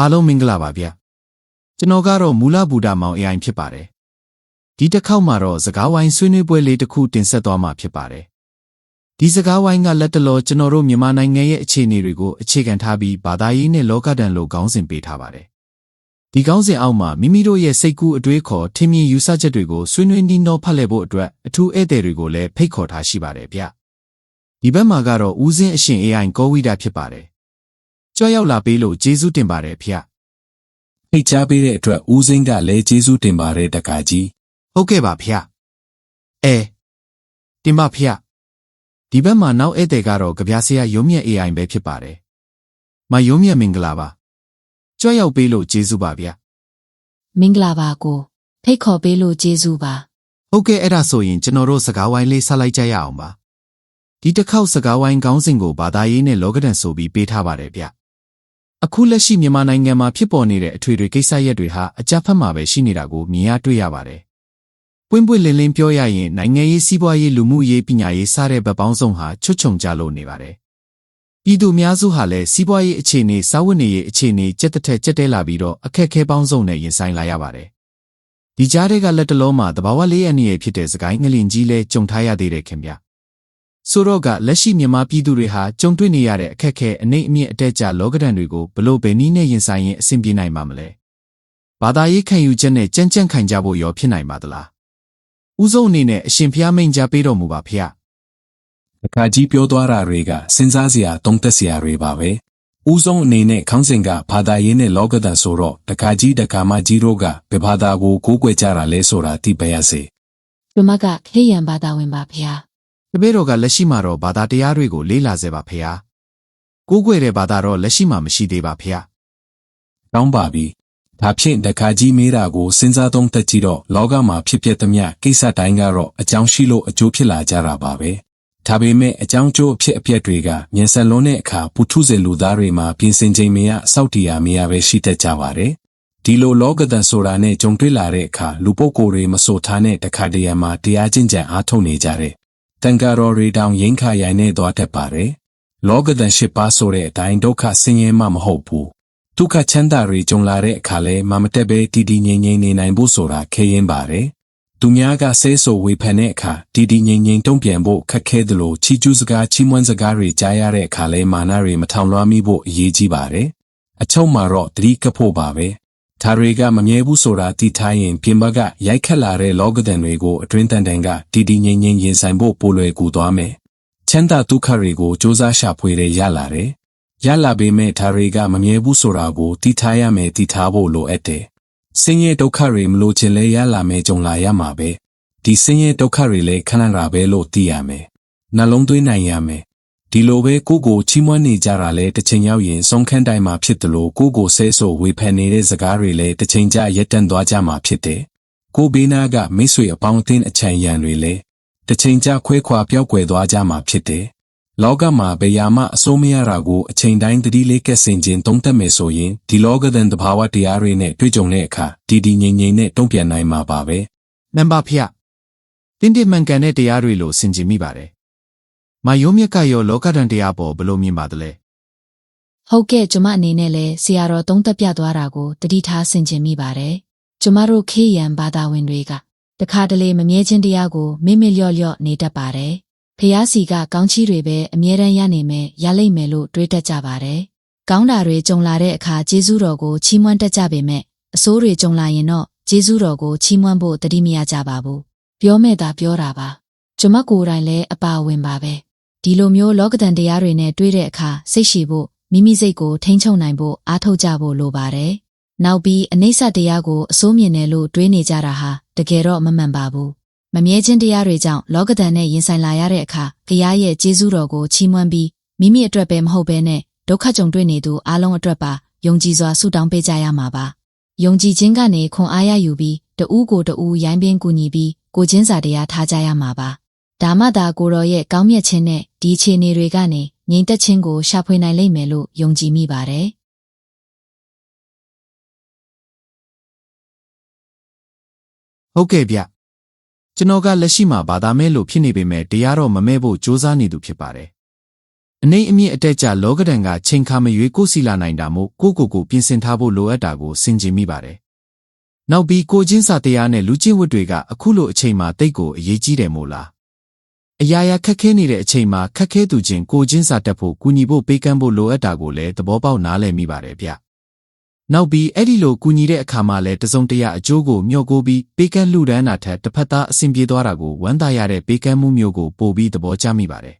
အားလုံးမင်္ဂလာပါဗျကျွန်တော်ကတော့မူလဘူတာမောင် AI ဖြစ်ပါတယ်ဒီတစ်ခေါက်မှာတော့စကားဝိုင်းဆွေးနွေးပွဲလေးတစ်ခုတင်ဆက်သွားမှာဖြစ်ပါတယ်ဒီစကားဝိုင်းကလက်တလောကျွန်တော်တို့မြန်မာနိုင်ငံရဲ့အခြေအနေတွေကိုအခြေခံထားပြီးဘာသာရေးနဲ့လောကဒဏ်လိုခေါင်းစဉ်ပေးထားပါတယ်ဒီခေါင်းစဉ်အောက်မှာမိမိတို့ရဲ့စိတ်ကူးအတွေးခေါ်ထင်မြင်ယူဆချက်တွေကိုဆွေးနွေးနှီးနှောဖတ်လှည့်ဖို့အတွက်အထူးဧည့်သည်တွေကိုလည်းဖိတ်ခေါ်ထားရှိပါတယ်ဗျဒီဘက်မှာကတော့ဦးစင်းအရှင် AI ကောဝိတာဖြစ်ပါတယ် ကြွရောက်လာပေးလို့ကျေးဇူးတင်ပါတယ်ဖေ။ဖိတ်ကြားပေးတဲ့အတွက်ဦးစိမ့်ကလည်းကျေးဇူးတင်ပါတယ်တက္ကကြီးဟုတ်ကဲ့ပါဖေ။အဲတင်ပါဖေ။ဒီဘက်မှာနောက်ဧည့်သည်ကတော့ကြပြဆရာရုံးမြတ် AI ပဲဖြစ်ပါတယ်။မရုံးမြတ်မင်္ဂလာပါ။ကြွရောက်ပေးလို့ကျေးဇူးပါဗျမင်္ဂလာပါကိုဖိတ်ခေါ်ပေးလို့ကျေးဇူးပါ။ဟုတ်ကဲ့အဲ့ဒါဆိုရင်ကျွန်တော်တို့စကားဝိုင်းလေးဆက်လိုက်ကြရအောင်ပါ။ဒီတစ်ခေါက်စကားဝိုင်းခေါင်းစဉ်ကိုဘာသာရေးနဲ့လောကဒဏ်ဆိုပြီးပေးထားပါတယ်ဗျ။ အခုလက်ရှိမြန်မာနိုင်ငံမှာဖြစ်ပေါ်နေတဲ့အထွေထွေကိစ္စရပ်တွေဟာအကြမ်းဖက်မှာပဲရှိနေတာကိုမြင်ရတွေ့ရပါတယ်။ပွင့်ပွင့်လင်းလင်းပြောရရင်နိုင်ငံရေးစီးပွားရေးလူမှုရေးပညာရေးစတဲ့ဗတ်ပေါင်းစုံဟာချွတ်ချုံကြလို့နေပါတယ်။ပြည်သူများစုဟာလည်းစီးပွားရေးအခြေအနေစာဝတ်နေရေးအခြေအနေကြက်တစ်ထက်ကြက်တဲလာပြီးတော့အခက်အခဲပေါင်းစုံနဲ့ရင်ဆိုင်လာရပါတယ်။ဒီကြားထဲကလက်တလုံးမှာတဘာဝလေးအနေနဲ့ဖြစ်တဲ့စကိုင်းငလင်ကြီးလဲကြုံထားရသေးတယ်ခင်ဗျ။ ဆိုတော့ကလက်ရှိမြန်မာပြည်သူတွေဟာကြုံတွေ့နေရတဲ့အခက်အခဲအနေအမြင့်အတက်ကြလောကဒဏ်တွေကိုဘလို့ပဲနည်းနဲ့ရင်ဆိုင်ရင်အဆင်ပြေနိုင်မှာမလဲ။ဘာသာရေးခံယူချက်နဲ့ကြမ်းကြမ်းခံကြဖို့ရောဖြစ်နိုင်ပါသလား။ဦးဆုံးအနေနဲ့အရှင်ဖျားမိန်ကြားပေးတော်မူပါဖျားတက္ကကြီးပြောသွားတာတွေကစဉ်းစားစရာတုံးသက်စရာတွေပါပဲဦးဆုံးအနေနဲ့ခေါင်းစဉ်ကဘာသာရေးနဲ့လောကဒဏ်ဆိုတော့တက္ကကြီးတက္ကမကြီးတို့ကဘယ်ဘာသာကိုကိုးကွယ်ကြတာလဲဆိုတာသိပါရစေကျမကခေယံဘာသာဝင်ပါဖျား။ တပည့်တော်ကလက်ရှိမှာတော့ဘာသာတရားတွေကိုလေ့လာစေပါဖျား။ကိုးကွယ်တဲ့ဘာသာတော့လက်ရှိမှာမရှိသေးပါဖျားကောင်းပါပြီဒါဖြင့်တက္ကကြီးမေးတာကိုစဉ်းစားသုံးသပ်ကြည့်တော့လောကမှာဖြစ်ပျက်သမျှကိစ္စတိုင်းကတော့အကြောင်းရှိလို့အကျိုးဖြစ်လာကြတာပါပဲဒါပေမဲ့အကြောင်းကျိုးအဖြစ်အပျက်တွေကမြင်ဆက်လွန်းတဲ့အခါပူထုစေလူသားတွေမှာပြင်ဆင်ချိန်မရစောက်တီယာမရပဲရှိတတ်ကြပါတယ်ဒီလိုလောကဒဏ်ဆိုတာနဲ့ကြုံတွေ့လာတဲ့အခါလူပုဂ္ဂိုလ်တွေမဆိုထားတဲ့တခါတရံမှာတရားကျင့်ကြံအားထုတ်နေကြတဲ့ တန်ဃာတော်တွေတောင်ရင်ခါရိုင်နေသွားတတ်ပါတယ်လောကဒဏ်ရှစ်ပါးဆိုတဲ့အတိုင်းဒုက္ခဆင်းရဲမှမဟုတ်ဘူးဒုက္ခချမ်းသာတွေကြုံလာတဲ့အခါလဲမမတက်ပဲတည်တည်ငြိမ်ငြိမ်နေနိုင်ဖို့ဆိုတာခဲရင်ပါတယ်။သူများကဆဲဆိုဝေဖန်တဲ့အခါတည်တည်ငြိမ်ငြိမ်တုံ့ပြန်ဖို့ခက်ခဲသလိုချီကျူးစကားချီးမွမ်းစကားတွေကြားရတဲ့အခါလဲမာနတွေမထောင်လွှမ်းမိဖို့အရေးကြီးပါတယ်။အချုပ်မှာတော့တတိကပ်ဖို့ပါပဲ။ ဒါတွေကမမြဲဘူးဆိုတာသိထားရင်ပြင်ပကရိုက်ခတ်လာတဲ့လောကဒဏ်တွေကိုအတွင်းတန်တန်ကတည်တည်ငြိမ်ငြိမ်ရင်ဆိုင်ဖို့ပိုလွယ်ကူသွားမယ်။ချမ်းသာဒုက္ခတွေကိုစ조사ရှာဖွေရရလာတယ်။ရလာပေမဲ့ဒါတွေကမမြဲဘူးဆိုတာကိုသိထားရမယ်သိထားဖို့လိုအပ်တယ်။ဆင်းရဲဒုက္ခတွေမလို့ချင်လဲရလာမယ်ကြုံလာရမှာပဲ။ဒီဆင်းရဲဒုက္ခတွေလည်းခဏတာပဲလို့သိရမယ်။နှလုံးသွင်းနိုင်ရမယ်။ ဒီလိုပဲကိုယ့်ကိုချီးမွမ်းနေကြတာလဲတစ်ချိန်ရောက်ရင်ဆုံးခန်းတိုင်မှာဖြစ်တယ်လို့ကိုယ့်ကိုဆဲဆိုဝေဖန်နေတဲ့စကားတွေလည်းတစ်ချိန်ကျရက်တန့်သွားကြမှာဖြစ်တယ်။ကိုယ်ဘေးနာကမိတ်ဆွေအပေါင်းအသင်းအချံရံတွေလည်းတစ်ချိန်ကျခွဲခွာပျောက်ကွယ်သွားကြမှာဖြစ်တယ်။လောကမှာဘယ်ရာမှအစိုးမရတာကိုအချိန်တိုင်းတတိလေးကက်ဆင်ခြင်းသုံးသပ်မယ်ဆိုရင်ဒီလောကဒန်တဘာဝတရားတွေနဲ့တွေ့ကြုံတဲ့အခါတည်တည်ငြိမ်ငြိမ်နဲ့တုံ့ပြန်နိုင်မှာပါပဲ။နံပါတ်ဖျား။တင်းတင်းမှန်ကန်တဲ့တရားတွေလို့ဆင်ခြင်မိပါတယ်။ မယုံမြက်ကရောလောကဒဏ်တရားပေါ်ဘလို့မြင်ပါသလဲဟုတ်ကဲ့ကျမအနေနဲ့လည်းဆရာတော်သုံးသက်ပြသွားတာကိုတတိထားဆင်ခြင်မိပါတယ်ကျမတို့ခေယံဘာသာဝင်တွေကတခါတလေမမြဲခြင်းတရားကိုမေ့မေ့လျော့လျော့နေတတ်ပါတယ်ဖျားစီကကောင်းချီးတွေပဲအမြဲတမ်းရနေမယ်ရလိမ့်မယ်လို့တွေးတတ်ကြပါတယ်ကောင်းတာတွေကြုံလာတဲ့အခါကျေးဇူးတော်ကိုချီးမွမ်းတတ်ကြပေမဲ့အဆိုးတွေကြုံလာရင်တော့ကျေးဇူးတော်ကိုချီးမွမ်းဖို့တတိမရကြပါဘူးပြောမဲ့တာပြောတာပါ ကျမကိုယ်တိုင်လည်းအပါဝင်ပါပဲ ဒီလိုမျိုးလောကဒဏ်တရားတွေနဲ့တွေ့တဲ့အခါစိတ်ရှိဖို့မိမိစိတ်ကိုထိန်းချုပ်နိုင်ဖို့အားထုတ်ကြဖို့လိုပါတယ်နောက်ပြီးအနိစ္စတရားကိုအစိုးမြင်တယ်လို့တွေးနေကြတာဟာတကယ်တော့မမှန်ပါဘူးမမြဲခြင်းတရားတွေကြောင့်လောကဒဏ်နဲ့ရင်ဆိုင်လာရတဲ့အခါဘုရားရဲ့ကျေးဇူးတော်ကိုချီးမွမ်းပြီးမိမိအတွက်ပဲမဟုတ်ဘဲနဲ့ဒုက္ခကြုံတွေ့နေသူအလုံးအတွက်ပါယုံကြည်စွာဆုတောင်းပေးကြရမှာပါယုံကြည်ခြင်းကနေခွန်အားရယူပြီးတဦးကိုတဦးရိုင်းပင်းကူညီပြီးကိုချင်းစာတရားထားကြရမှာပါ ဒါမှသာကိုတော်ရဲ့ကောင်းမြတ်ခြင်းနဲ့ဒီအခြေအနေတွေကနေငြိမ်သက်ခြင်းကိုရှာဖွေနိုင်လိမ့်မယ်လို့ယုံကြည်မိပါတယ်။ဟုတ်ကဲ့ဗျ။ကျွန်တော်ကလက်ရှိမှာဘာသာမဲ့လို့ဖြစ်နေပေမဲ့တရားတော့မမဲ့ဖို့ကြိုးစားနေသူဖြစ်ပါတယ်အနေအမြင့်အတက်ကြလောကဒဏ်ကချိန်ခါမရွေးကိုယ်စီလာနိုင်တာမို့ကိုကိုကိုပြင်ဆင်ထားဖို့လိုအပ်တာကိုစင်ကြင်မိပါတယ်။နောက်ပြီးကိုချင်းစာတရားနဲ့လူချင်းဝတ်တွေကအခုလိုအချိန်မှာတိတ်ကိုအရေးကြီးတယ်မို့လား။ အရာရာခက်ခဲနေတဲ့အချိန်မှာခက်ခဲသူချင်းကိုချင်းစာတက်ဖို့ကူညီဖို့ပေးကမ်းဖို့လိုအပ်တာကိုလည်းသဘောပေါက်နားလည်မိပါတယ်ဗျ။နောက်ပြီးအဲ့ဒီလိုကူညီတဲ့အခါမှာလည်းတစုံတရာအကျိုးကိုမျှော်ကိုပြီးပေးကမ်းလှူဒန်းတာထက်တစ်ဖက်သားအဆင်ပြေသွားတာကိုဝမ်းသာရတဲ့ပေးကမ်းမှုမျိုးကိုပိုပြီးသဘောကျမိပါတယ်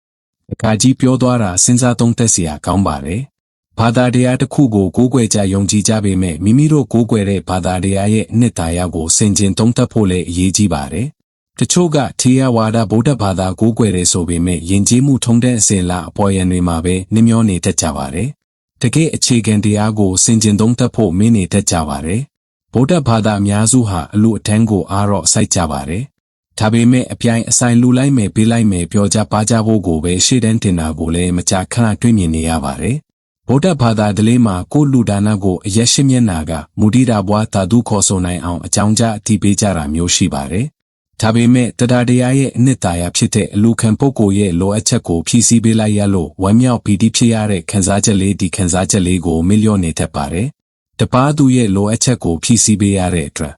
။အခါကြီးပြောသွားတာစဉ်းစားသုံးသပ်စရာကောင်းပါတယ်။ဘာသာတရားတစ်ခုကိုကိုးကွယ်ကြယုံကြည်ကြပေမဲ့မိမိတို့ကိုးကွယ်တဲ့ဘာသာတရားရဲ့အနှစ်သာရကိုဆင်ခြင်သုံးသပ်ဖို့လည်းအရေးကြီးပါတယ်။ တချို့ကထေရဝါဒဗုဒ္ဓဘာသာကိုးကွယ်တယ်ဆိုပေမဲ့ယဉ်ကျေးမှုထုံးတဲ့အစဉ်လာအပေါ်ယံတွေမှာပဲနှမျောနေတတ်ကြပါတယ်။တကယ်အခြေခံတရားကိုစင်ကြင်သုံးသပ်ဖို့မင်းနေတတ်ကြပါတယ်။ဗုဒ္ဓဘာသာအများစုဟာအလူအထန်းကိုအားတော့စိုက်ကြပါတယ်။ဒါပေမဲ့အပြိုင်အဆိုင်လူလိုက်မယ်ပေးလိုက်မယ်ပြောကြပါကြဖို့ကိုပဲရှေ့တန်းတင်တာကိုလည်းမကြာခဏတွေ့မြင်နေရပါတယ်။ဗုဒ္ဓဘာသာဒလေးမှာကိုယ်လူဒါနကိုအရက်ရှိမျက်နာကမူတိတာဘွားတာသူခေါ်ဆိုနိုင်အောင်အကြောင်းကြားအတိပေးကြတာမျိုးရှိပါတယ်။ ဒါပေမဲ့တရားတရားရဲ့အနှစ်သာရဖြစ်တဲ့အလူခံပုဂ္ဂိုလ်ရဲ့လိုအပ်ချက်ကိုဖြည့်ဆည်းပေးလိုက်ရလို့ဝမ်းမြောက်ပီတိဖြစ်ရတဲ့ခံစားချက်လေးဒီခံစားချက်လေးကိုမလျော့နေတတ်ပါတယ်။တပားသူရဲ့လိုအပ်ချက်ကိုဖြည့်ဆည်းပေးရတဲ့အတွက်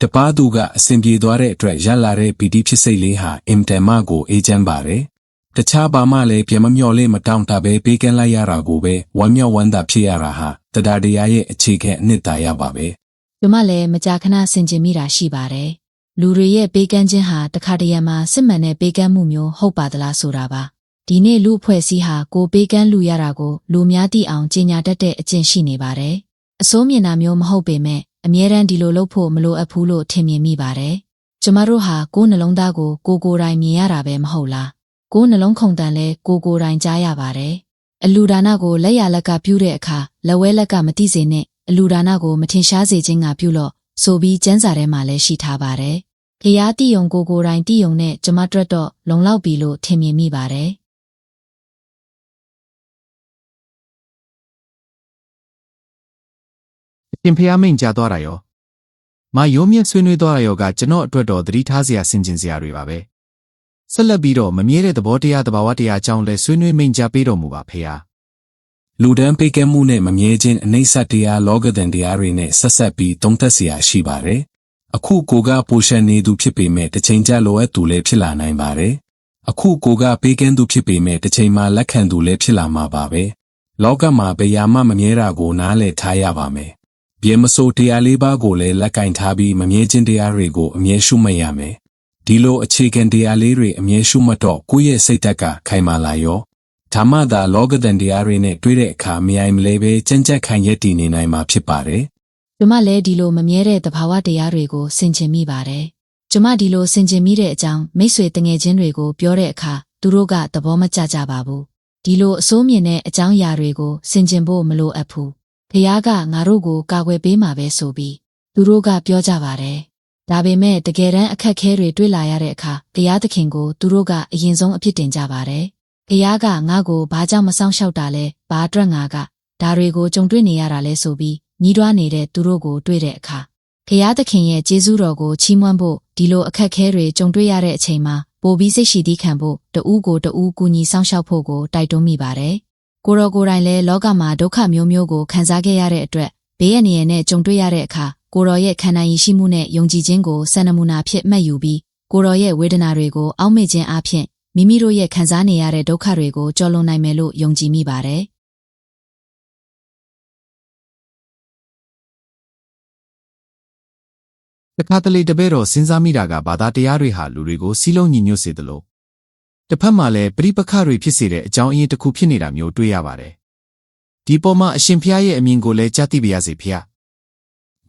တပားသူကအစဉ်ပြေသွားတဲ့အတွက်ရလာတဲ့ပီတိဖြစ်စိတ်လေးဟာအင်တန်မကိုအေးချမ်းပါတယ်။တခြားဘာမှလည်းပြမမျော်လင့်မတောင့်တပဲပေးကမ်းလိုက်ရတာကိုပဲဝမ်းမြောက်ဝမ်းသာဖြစ်ရတာဟာတရားတရားရဲ့အခြေခံအနှစ်သာရပါပဲကျမလည်းမကြာခဏဆင်ခြင်မိတာရှိပါတယ်။ လူတွေရဲ့ပေးကမ်းခြင်းဟာတခါတရံမှာစစ်မှန်တဲ့ပေးကမ်းမှုမျိုးဟုတ်ပါသလားဆိုတာပါ။ဒီနေ့လူအဖွဲ့အစည်းဟာကိုပေးကမ်းလူရတာကိုလူများသိအောင်ကြီးညာတတ်တဲ့အကျင့်ရှိနေပါတယ်။အစိုးမြင်တာမျိုးမဟုတ်ပေမဲ့အမြဲတမ်းဒီလိုလုပ်ဖို့မလိုအပ်ဘူးလို့ထင်မြင်မိပါတယ်။ကျမတို့ဟာကိုယ်နှလုံးသားကိုကိုယ်ကိုယ်တိုင်မြင်ရတာပဲမဟုတ်လား။ကိုယ်နှလုံးခုန်တန်လဲကိုယ်ကိုယ်တိုင်ကြားရပါတယ်။အလူဒါနကိုလက်ရလက်ကပြုတဲ့အခါလက်ဝဲလက်ကမတိစေနဲ့အလူဒါနကိုမထင်ရှားစေခြင်းကပြုလို့ ဆိုပြီးကျမ်းစာထဲမှာလည်းရှိထားပါတယ်။ဖျားတိယုံကိုယ်ကိုယ်တိုင်တိယုံနဲ့ကျမတို့တော့လုံလောက်ပြီလို့ထင်မြင်မိပါတယ်။အရှင်ဖျားမိန်ကြားသွားတာရောမရိုးမြင့်ဆွေးနွေးသွားတာရောကကျွန်တော်အတွက်တော့သတိထားစရာဆင်ခြင်စရာတွေပါပဲဆက်လက်ပြီးတော့မမြဲတဲ့သဘောတရားသဘာဝတရားအကြောင်းလဲဆွေးနွေးမိန်ကြားပေးတော်မူပါဖေဟာ။ လူဒန်းပေးကမ်းမှုနဲ့မမြဲခြင်းအနိစ္စတရားလောကဒန်တရားတွေနဲ့ဆက်ဆက်ပြီးသုံးသက်เสียရှိပါတယ်။အခုကိုကပိုရှန်နေသူဖြစ်ပေမဲ့တစ်ချိန်ကျလိုအပ်သူလည်းဖြစ်လာနိုင်ပါတယ်။အခုကိုကပေးကမ်းသူဖြစ်ပေမဲ့တစ်ချိန်မှာလက်ခံသူလည်းဖြစ်လာမှာပါပဲ။လောကမှာဘယ်ရာမှမမြဲတာကိုနားလည်ထားရပါမယ်။ဘယ်မဆိုတရားလေးပါးကိုလည်းလက်ကင်ထားပြီးမမြဲခြင်းတရားတွေကိုအမြဲရှုမှတ်ရမယ်။ဒီလိုအခြေခံတရားလေးတွေအမြဲရှုမှတ်တော့ကိုယ့်ရဲ့စိတ်ဓာတ်ကခိုင်မာလာရော ဓမ္မသာလောကဒန်တရားတွေနဲ့တွေ့တဲ့အခါမယိုင်မလဲပဲကြမ်းကြက်ခိုင်ရက်တည်နေနိုင်မှာဖြစ်ပါတယ်။ကျမလည်းဒီလိုမမြဲတဲ့သဘာဝတရားတွေကိုဆင်ခြင်မိပါတယ်။ကျမဒီလိုဆင်ခြင်မိတဲ့အကြောင်းမိတ်ဆွေတငယ်ချင်းတွေကိုပြောတဲ့အခါသူတို့ကသဘောမကျကြပါဘူး။ဒီလိုအစိုးမြင်တဲ့အကြောင်းအရာတွေကိုဆင်ခြင်ဖို့မလိုအပ်ဘူး။ဖခင်ကငါတို့ကိုကာကွယ်ပေးမှာပဲဆိုပြီးသူတို့ကပြောကြပါတယ်။ဒါပေမဲ့တကယ်တမ်းအခက်ခဲတွေတွေ့လာရတဲ့အခါတရားသခင်ကိုသူတို့ကအရင်ဆုံးအပြစ်တင်ကြပါတယ်။ ဖခင်ကငါ့ကိုဘာကြောင့်မဆောင်ရှောက်တာလဲဘာအတွက်ငါကဒါတွေကိုကြုံတွေ့နေရတာလဲဆိုပြီးညီးတွားနေတဲ့သူတို့ကိုတွေ့တဲ့အခါဖျားသခင်ရဲ့ကျေးဇူးတော်ကိုချီးမွမ်းဖို့ဒီလိုအခက်ခဲတွေကြုံတွေ့ရတဲ့အချိန်မှာပိုပြီးစိတ်ရှိသီးခံဖို့တဦးကိုတဦးကူညီဆောင်ရှောက်ဖို့ကိုတိုက်တွန်းမိပါတယ်။ကိုတော်ကိုယ်တိုင်လည်းလောကမှာဒုက္ခမျိုးမျိုးကိုခံစားခဲ့ရတဲ့အတွက်ဘေးရန်ရည်နဲ့ကြုံတွေ့ရတဲ့အခါကိုတော်ရဲ့ခံနိုင်ရည်ရှိမှုနဲ့ယုံကြည်ခြင်းကိုစံနမူနာဖြစ်မှတ်ယူပြီးကိုတော်ရဲ့ဝေဒနာတွေကိုအောက်မေ့ခြင်းအပြင် မိမိတို့ရဲ့ခံစားနေရတဲ့ဒုက္ခတွေကိုကျော်လွန်နိုင်မယ်လို့ယုံကြည်မိပါတယ်။တခါတလေတပည့်တော်စဉ်းစားမိတာကဘာသာတရားတွေဟာလူတွေကိုစီးလုံးညီညွတ်စေသလိုတစ်ဖက်မှာလည်းပြိပခတွေဖြစ်စေတဲ့အကြောင်းအရင်းတစ်ခုဖြစ်နေတာမျိုးတွေ့ရပါတယ်။ဒီပေါ်မှာအရှင်ဖျားရဲ့အမြင်ကိုလည်းကြားသိပါရစေဖျား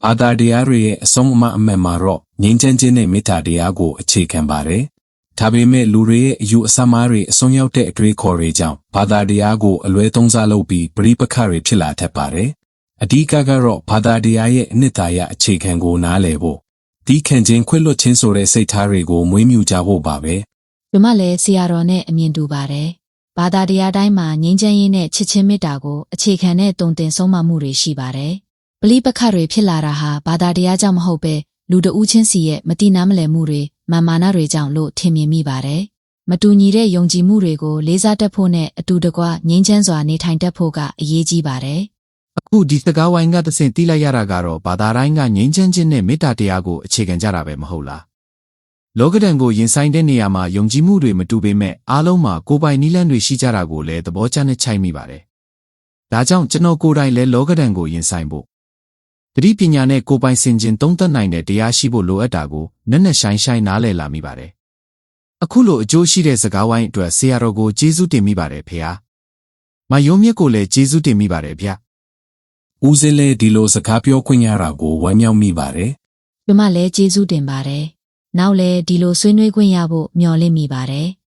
ဘာသာတရားတွေရဲ့အဆုံးအမအမှန်မှာတော့ငြိမ်းချမ်းခြင်းနဲ့မေတ္တာတရားကိုအခြေခံပါတယ်။ ဒါပေမဲ့လူတွေရဲ့အယူအဆမှားတွေအစွန်းရောက်တဲ့အတွေးခေါ်တွေကြောင့်ဘာသာတရားကိုအလွဲသုံးစားလုပ်ပြီးပြိပခတွေဖြစ်လာတတ်ပါတယ်။အဓိကကတော့ဘာသာတရားရဲ့အနှစ်သာရအခြေခံကိုနားလည်ဖို့ဒီခံခြင်းခွင့်လွတ်ခြင်းဆိုတဲ့စိတ်ထားတွေကိုမွေးမြူကြဖို့ပါပဲ။ကျမလည်းဆရာတော်နဲ့အမြင်တူပါတယ်။ဘာသာတရားတိုင်းမှာငြိမ်းချမ်းရေးနဲ့ချစ်ချင်းမေတ္တာကိုအခြေခံတဲ့တုံတင်ဆုံးမမှုတွေရှိပါတယ်။ပလိပခတွေဖြစ်လာတာဟာဘာသာတရားကြောင့်မဟုတ်ပဲလူတဦးချင်းစီရဲ့မတိနာမလည်မှုတွေ မာမာနတွေကြောင့်လို့ထင်မြင်မိပါတယ်မတူညီတဲ့ယုံကြည်မှုတွေကိုလေးစားတတ်ဖို့နဲ့အတူတကွငြိမ်းချမ်းစွာနေထိုင်တတ်ဖို့ကအရေးကြီးပါတယ်အခုဒီစကားဝိုင်းကသစဉ်တီးလိုက်ရတာကတော့ဘာသာတိုင်းကငြိမ်းချမ်းခြင်းနဲ့မေတ္တာတရားကိုအခြေခံကြတာပဲမဟုတ်လားလောကဒဏ်ကိုရင်ဆိုင်တဲ့နေရာမှာယုံကြည်မှုတွေမတူပေမဲ့အားလုံးမှာကိုယ်ပိုင်နည်းလမ်းတွေရှိကြတာကိုလည်းသဘောကျနဲ့ချိုက်မိပါတယ်ဒါကြောင့်ကျွန်တော်ကိုယ်တိုင်လည်းလောကဒဏ်ကိုရင်ဆိုင်ဖို့ တတိပညာနဲ့ကိုယ်ပိုင်စင်ကျင်သုံးသပ်နိုင်တဲ့တရားရှိဖို့လိုအပ်တာကိုနက်နက်ရှိုင်းရှိုင်းနားလည်လာမိပါတယ်အခုလိုအကျိုးရှိတဲ့စကားဝိုင်းအတွက်ဆရာတော်ကိုကျေးဇူးတင်မိပါတယ်ဖေဟာမယုံမြင့်ကိုလည်းကျေးဇူးတင်မိပါတယ်ဗျဦးစင်းလည်းဒီလိုစကားပြောခွင့်ရတာကိုဝမ်းမြောက်မိပါတယ်။ကျမလည်းကျေးဇူးတင်ပါတယ်။နောက်လည်းဒီလိုဆွေးနွေးခွင့်ရဖို့မျှော်လင့်မိပါတယ်။